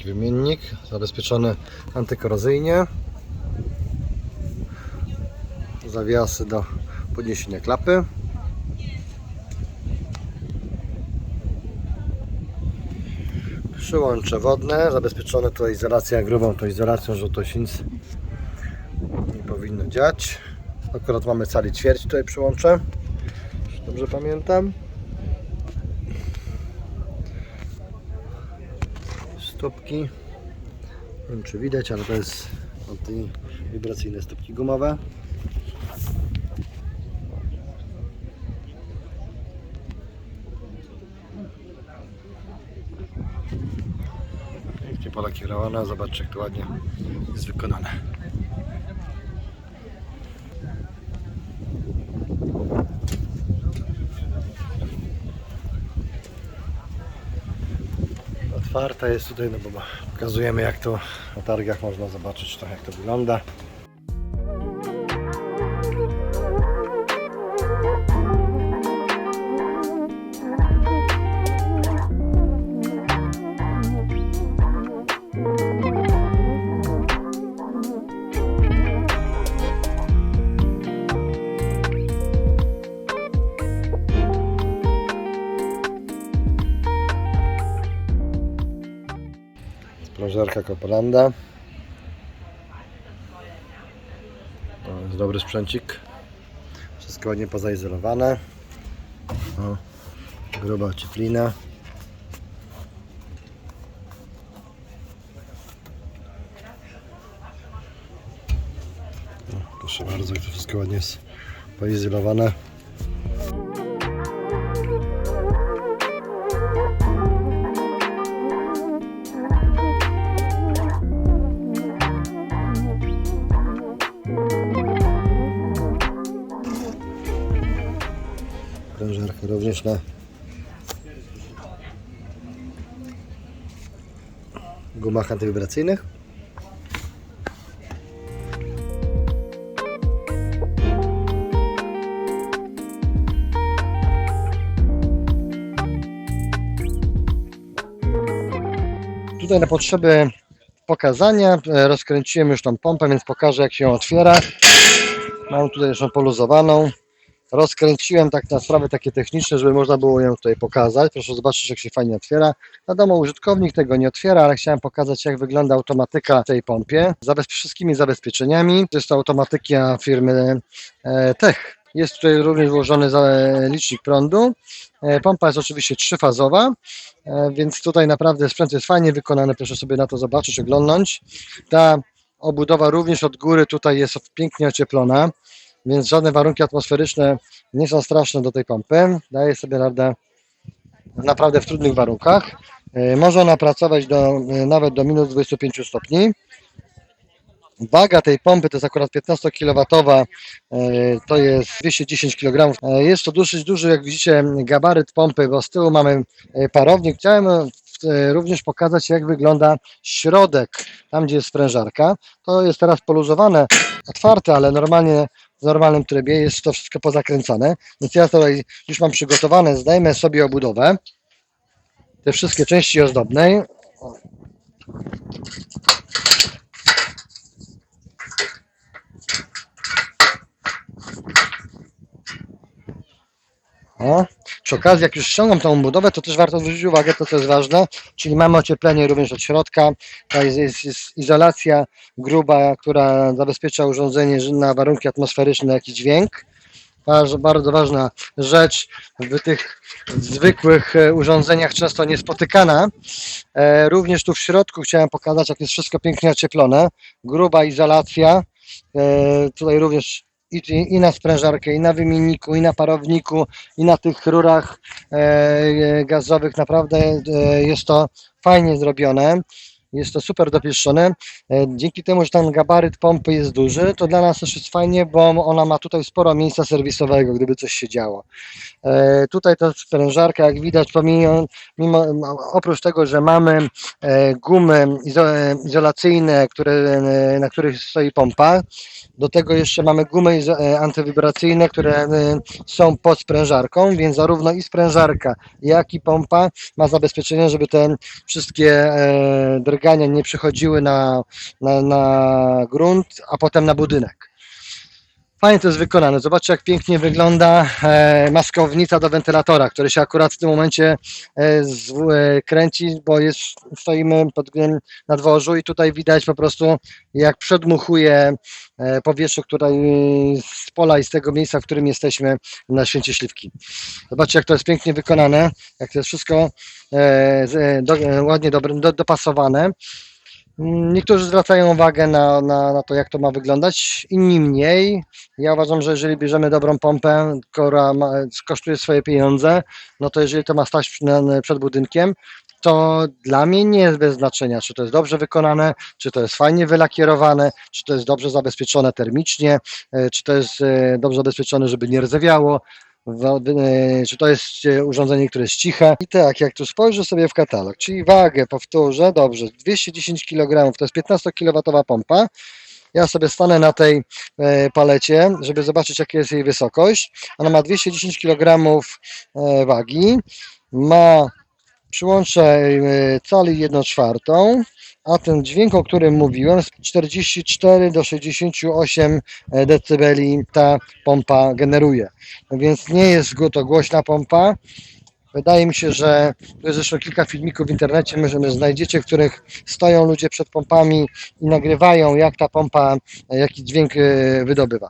Taki wymiennik, zabezpieczony antykorozyjnie. Zawiasy do podniesienia klapy. Przyłącze wodne, zabezpieczone to izolacją grubą, to izolacją, że to się nic nie powinno dziać. Akurat mamy cali ćwierć tutaj przyłącze, dobrze pamiętam. Stópki, nie wiem czy widać, ale to jest wibracyjne stópki gumowe. Pięknie pola kierowana, zobaczcie jak to ładnie jest wykonane. Otwarta jest tutaj, no bo pokazujemy jak to na targach można zobaczyć tak jak to wygląda. Sprężarka Copelanda. To jest dobry sprzęcik. Wszystko ładnie pozaizolowane. O, gruba ocieplina. Proszę bardzo, to wszystko ładnie jest poizolowane. Na gumach antywibracyjnych. Tutaj na potrzeby pokazania e, rozkręciłem już tą pompę, więc pokażę jak się ją otwiera. Mam tutaj ją poluzowaną rozkręciłem tak na sprawy takie techniczne, żeby można było ją tutaj pokazać. Proszę zobaczyć, jak się fajnie otwiera. Wiadomo, użytkownik tego nie otwiera, ale chciałem pokazać, jak wygląda automatyka tej pompie. Z wszystkimi zabezpieczeniami. Jest to automatyka firmy e, Tech. Jest tutaj również włożony za- licznik prądu. E, Pompa jest oczywiście trzyfazowa, e, więc tutaj naprawdę sprzęt jest fajnie wykonany. Proszę sobie na to zobaczyć, oglądnąć. Ta obudowa również od góry tutaj jest pięknie ocieplona więc żadne warunki atmosferyczne nie są straszne do tej pompy. Daje sobie radę naprawdę w trudnych warunkach. E, Może ona pracować do, e, nawet do minus 25 stopni. Waga tej pompy to jest akurat 15 kW, to jest 210 kg. E, Jest to dosyć duży, jak widzicie, gabaryt pompy, bo z tyłu mamy e, parownik. Chciałem e, również pokazać, jak wygląda środek, tam gdzie jest sprężarka. To jest teraz poluzowane, otwarte, ale normalnie w normalnym trybie jest to wszystko pozakręcone. Więc ja tutaj już mam przygotowane, zdejmę sobie obudowę. Te wszystkie części ozdobnej. O, przy okazji, jak już ściągam tą budowę, to też warto zwrócić uwagę, to co jest ważne, czyli mamy ocieplenie również od środka, jest, jest, jest izolacja gruba, która zabezpiecza urządzenie na warunki atmosferyczne, jak i dźwięk. Bardzo, bardzo ważna rzecz w tych zwykłych e, urządzeniach często niespotykana. E, Również tu w środku chciałem pokazać, jak jest wszystko pięknie ocieplone. Gruba izolacja. E, Tutaj również i, i na sprężarkę, i na wymienniku, i na parowniku, i na tych rurach e, gazowych. Naprawdę e, jest to fajnie zrobione. Jest to super dopieszczone. E, Dzięki temu, że ten gabaryt pompy jest duży, to dla nas też jest fajnie, bo ona ma tutaj sporo miejsca serwisowego, gdyby coś się działo. E, Tutaj ta sprężarka, jak widać, pomimo, mimo, oprócz tego, że mamy e, gumy izo, izolacyjne, które, na których stoi pompa, do tego jeszcze mamy gumy antywibracyjne, które są pod sprężarką, więc zarówno i sprężarka, jak i pompa ma zabezpieczenie, żeby te wszystkie e, drgania nie przechodziły na, na, na grunt, a potem na budynek. Fajnie to jest wykonane. Zobaczcie, jak pięknie wygląda e, maskownica do wentylatora, który się akurat w tym momencie e, e, kręci, bo jest, stoimy pod, na dworzu i tutaj widać po prostu, jak przedmuchuje powietrze, które z pola i z tego miejsca, w którym jesteśmy na Święcie Śliwki. Zobaczcie, jak to jest pięknie wykonane, jak to jest wszystko ładnie dopasowane. Niektórzy zwracają uwagę na, na, na to, jak to ma wyglądać, inni mniej. Ja uważam, że jeżeli bierzemy dobrą pompę, która ma, kosztuje swoje pieniądze, no to jeżeli to ma stać przed budynkiem, to dla mnie nie jest bez znaczenia, czy to jest dobrze wykonane, czy to jest fajnie wylakierowane, czy to jest dobrze zabezpieczone termicznie, e, czy to jest e, dobrze zabezpieczone, żeby nie rdzewiało. Wa- e, Czy to jest e, urządzenie, które jest ciche? I tak, jak tu spojrzę sobie w katalog, czyli wagę, powtórzę, dobrze, 210 kg to jest 15 kW pompa. Ja sobie stanę na tej e, palecie, żeby zobaczyć, jaka jest jej wysokość. Ona ma 210 kg wagi, ma przyłącze e, cali 1 czwartą, a ten dźwięk, o którym mówiłem, z 44 do 68 dB ta pompa generuje. Więc nie jest to głośna pompa. Wydaje mi się, że tu jest zresztą kilka filmików w internecie, znajdziecie, w których stoją ludzie przed pompami i nagrywają, jak ta pompa, jaki dźwięk e, wydobywa.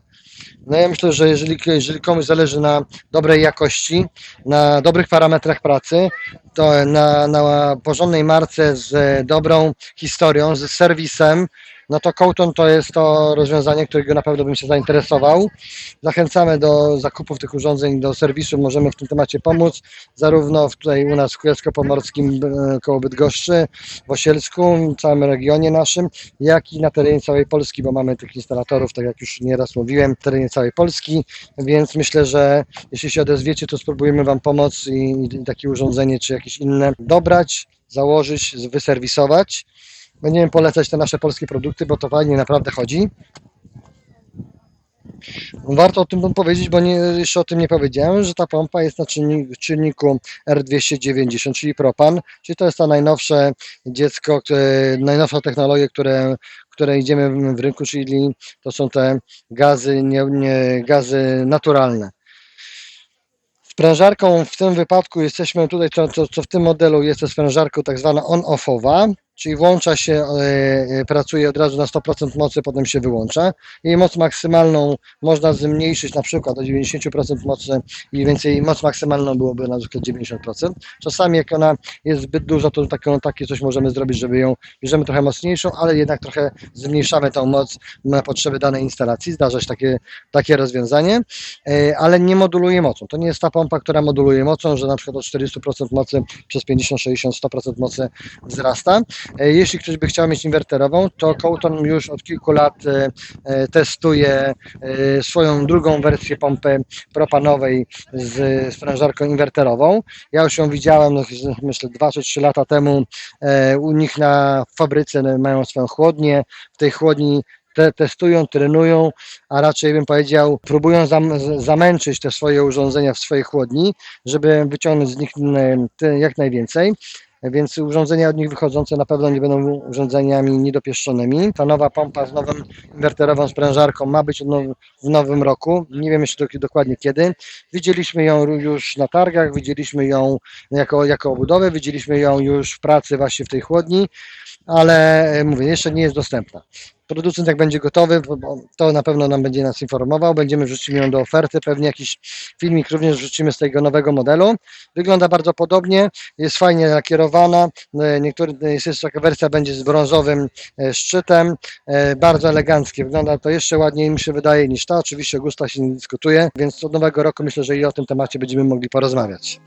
No ja myślę, że jeżeli, jeżeli komuś zależy na dobrej jakości, na dobrych parametrach pracy, to na, na porządnej marce z dobrą historią, z serwisem, no to Cołton to jest to rozwiązanie, którego na pewno bym się zainteresował. Zachęcamy do zakupów tych urządzeń, do serwisu, możemy w tym temacie pomóc, zarówno tutaj u nas w Kujawsko-Pomorskim e, koło Bydgoszczy, w Osielsku, w całym regionie naszym, jak i na terenie całej Polski, bo mamy tych instalatorów, tak jak już nieraz mówiłem, w terenie całej Polski, więc myślę, że jeśli się odezwiecie, to spróbujemy Wam pomóc i, i takie urządzenie, czy jakieś inne dobrać, założyć, wyserwisować. Będziemy polecać te nasze polskie produkty, bo to fajnie naprawdę chodzi. Warto o tym powiedzieć, bo nie, jeszcze o tym nie powiedziałem, że ta pompa jest na czynniku, czynniku R290, czyli propan, czyli to jest to najnowsze dziecko, najnowsza technologia, które, które idziemy w rynku, czyli to są te gazy, nie, nie, gazy naturalne. Sprężarką w tym wypadku jesteśmy tutaj, co, co, co w tym modelu jest to sprężarką tak zwana on-offowa, czyli włącza się, e, e, pracuje od razu na 100% mocy, potem się wyłącza. Jej moc maksymalną można zmniejszyć na przykład do 90% mocy i więcej moc maksymalną byłoby na przykład 90%. Czasami jak ona jest zbyt duża, to taką, takie coś możemy zrobić, żeby ją, bierzemy trochę mocniejszą, ale jednak trochę zmniejszamy tą moc na potrzeby danej instalacji. Zdarza się takie, takie rozwiązanie, e, ale nie moduluje mocą. To nie jest ta pompa, która moduluje mocą, że na przykład od 40% mocy przez 50, 60, 100% mocy wzrasta. E, Jeśli ktoś by chciał mieć inwerterową, to Cołton już od kilku lat e, e, testuje swoją drugą wersję pompy propanowej z sprężarką inwerterową. Ja już ją widziałem, no, myślę, 2 czy 3 lata temu u nich na fabryce no, mają swoją chłodnię. W tej chłodni te, testują, trenują, a raczej bym powiedział, próbują zam, zamęczyć te swoje urządzenia w swojej chłodni, żeby wyciągnąć z nich jak najwięcej. Więc urządzenia od nich wychodzące na pewno nie będą urządzeniami niedopieszczonymi. Ta nowa pompa z nową inwerterową sprężarką ma być w nowym roku. Nie wiem jeszcze dok- dokładnie kiedy. Widzieliśmy ją już na targach, widzieliśmy ją jako, jako obudowę, widzieliśmy ją już w pracy właśnie w tej chłodni, ale e, mówię, jeszcze nie jest dostępna. Producent jak będzie gotowy, to na pewno nam będzie nas informował, będziemy wrzucimy ją do oferty, pewnie jakiś filmik również wrzucimy z tego nowego modelu. Wygląda bardzo podobnie, jest fajnie nakierowana, e, niektóry, jest jeszcze taka wersja będzie z brązowym e, szczytem, e, bardzo eleganckie, wygląda to jeszcze ładniej mi się wydaje niż ta, oczywiście o gustach się nie dyskutuje, więc od nowego roku myślę, że i o tym temacie będziemy mogli porozmawiać.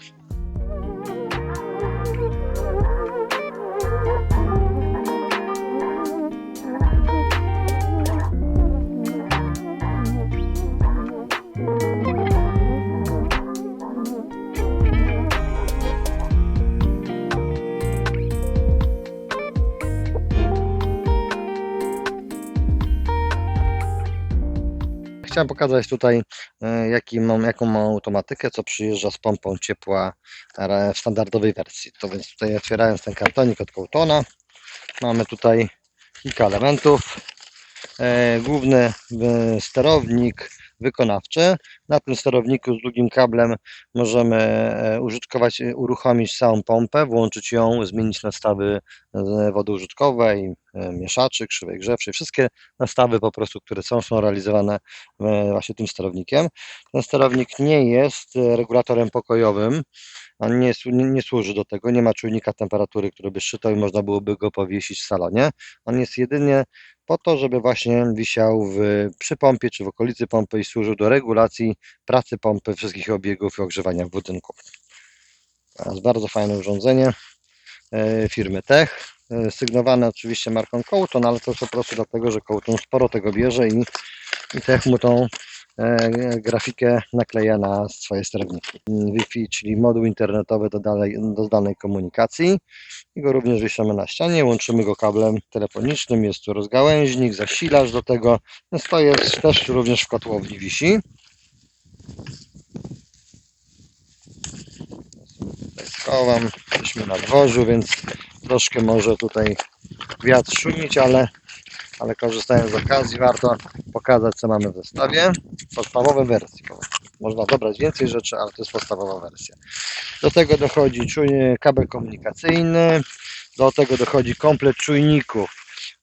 Chciałem pokazać tutaj, e, jaki mam, jaką mam automatykę, co przyjeżdża z pompą ciepła e, w standardowej wersji. To więc tutaj otwierając ten kartonik od Coutona, mamy tutaj kilka elementów. E, Główny sterownik wykonawczy. Na tym sterowniku z długim kablem możemy e, użytkować, e, uruchomić całą pompę, włączyć ją, zmienić nastawy e, wody użytkowej, mieszaczy, krzywej grzewczej, wszystkie nastawy po prostu, które są, są realizowane właśnie tym sterownikiem. Ten sterownik nie jest regulatorem pokojowym, on nie, nie, służy do tego, nie ma czujnika temperatury, który by szytał i można byłoby go powiesić w salonie. On jest jedynie po to, żeby właśnie wisiał w, przy pompie czy w okolicy pompy i służył do regulacji pracy pompy, wszystkich obiegów i ogrzewania w budynku. Jest bardzo fajne urządzenie e, firmy Tech, e, sygnowane oczywiście marką Coulton, ale to po prostu dlatego, że Coulton sporo tego bierze i, i Tech mu tą grafikę nakleja na swoje sterowniki. Wi-Fi, czyli moduł internetowy do, dalej, do danej komunikacji i go również wiesimy na ścianie, łączymy go kablem telefonicznym, jest tu rozgałęźnik, zasilacz do tego, więc to jest też również w kotłowni wisi. Tutaj schowam, jesteśmy na dworzu, więc troszkę może tutaj wiatr szumić, ale, ale korzystając z okazji warto pokazać co mamy w zestawie. Podstawowe wersje. bo Można dobrać więcej rzeczy, ale to jest podstawowa wersja. Do tego dochodzi czujnik- kabel komunikacyjny, do tego dochodzi komplet czujników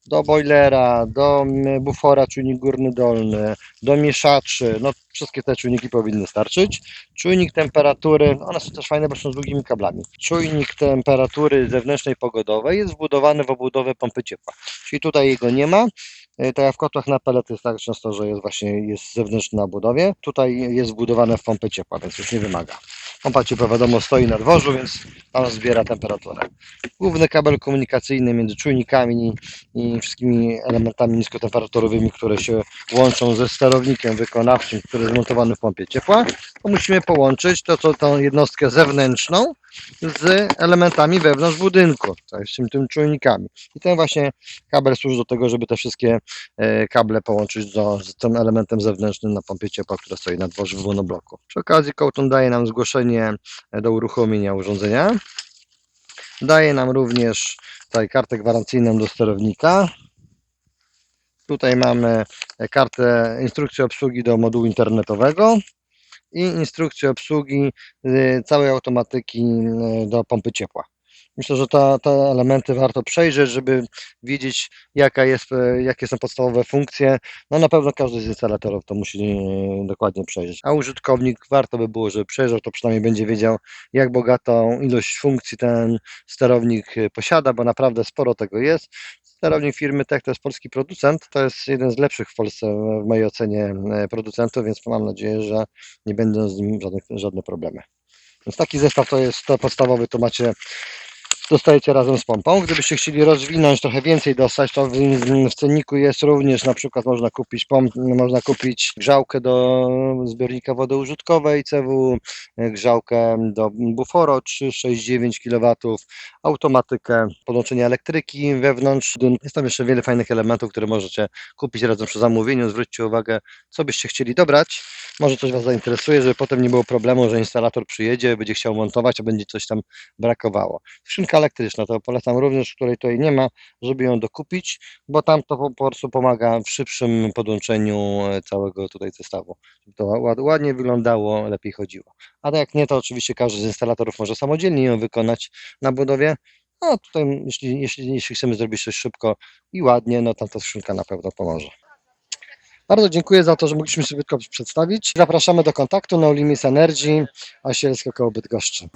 do boilera, do mm, bufora czujnik górny dolny, do mieszaczy, no wszystkie te czujniki powinny starczyć. Czujnik temperatury, one są też fajne, bo są z długimi kablami. Czujnik temperatury zewnętrznej pogodowej jest wbudowany w obudowę pompy ciepła. Czyli tutaj jego nie ma. E, Tak jak w kotłach na pelet jest tak często, że jest właśnie jest zewnętrzny na budowie. Tutaj jest wbudowane w pompę ciepła, więc już nie wymaga. Pompa ciepła wiadomo stoi na dworzu, więc tam zbiera temperaturę. Główny kabel komunikacyjny między czujnikami i wszystkimi elementami niskotemperaturowymi, które się łączą ze sterownikiem wykonawczym, który jest zmontowany w pompie ciepła, to musimy połączyć to, co, tą jednostkę zewnętrzną z elementami wewnątrz budynku, to jest tym, tym czujnikami. I ten właśnie kabel służy do tego, żeby te wszystkie e, kable połączyć do, z tym elementem zewnętrznym na pompie ciepła, która stoi na dworze w monobloku. Przy okazji Coulton daje nam zgłoszenie do uruchomienia urządzenia. Daje nam również tutaj kartę gwarancyjną do sterownika. Tutaj mamy kartę instrukcji obsługi do modułu internetowego i instrukcję obsługi y, całej automatyki y, do pompy ciepła. Myślę, że ta, te elementy warto przejrzeć, żeby wiedzieć, jaka jest, e, jakie są podstawowe funkcje. No na pewno każdy z instalatorów to musi dokładnie przejrzeć. A użytkownik warto by było, żeby przejrzał, to przynajmniej będzie wiedział, jak bogatą ilość funkcji ten sterownik posiada, bo naprawdę sporo tego jest. Sterownik firmy Tech to jest polski producent, to jest jeden z lepszych w Polsce w mojej ocenie e, producentów, więc mam nadzieję, że nie będą z nim żadnych, żadne problemy. Więc taki zestaw to jest to podstawowy, to macie dostajecie razem z pompą. Gdybyście chcieli rozwinąć trochę więcej dostać, to w, w cenniku jest również na przykład można kupić pomp, można kupić grzałkę do zbiornika wody użytkowej CW, grzałkę do buforo 3,69 kW, automatykę podłączenia elektryki wewnątrz. Jest tam jeszcze wiele fajnych elementów, które możecie kupić razem przy zamówieniu. Zwróćcie uwagę, co byście chcieli dobrać. Może coś Was zainteresuje, żeby potem nie było problemu, że instalator przyjedzie, będzie chciał montować, a będzie coś tam brakowało. Skrzynka elektryczna, to polecam również, której tutaj nie ma, żeby ją dokupić, bo tam to po prostu pomaga w szybszym podłączeniu e, całego tutaj zestawu. To ład- ładnie wyglądało, lepiej chodziło. A jak nie, to oczywiście każdy z instalatorów może samodzielnie ją wykonać na budowie. No tutaj, jeśli, jeśli, jeśli chcemy zrobić coś szybko i ładnie, no to ta skrzynka na pewno pomoże. Bardzo dziękuję za to, że mogliśmy sobie tylko przedstawić. Zapraszamy do kontaktu na Limis Energy, Osielsko koło Bydgoszczy.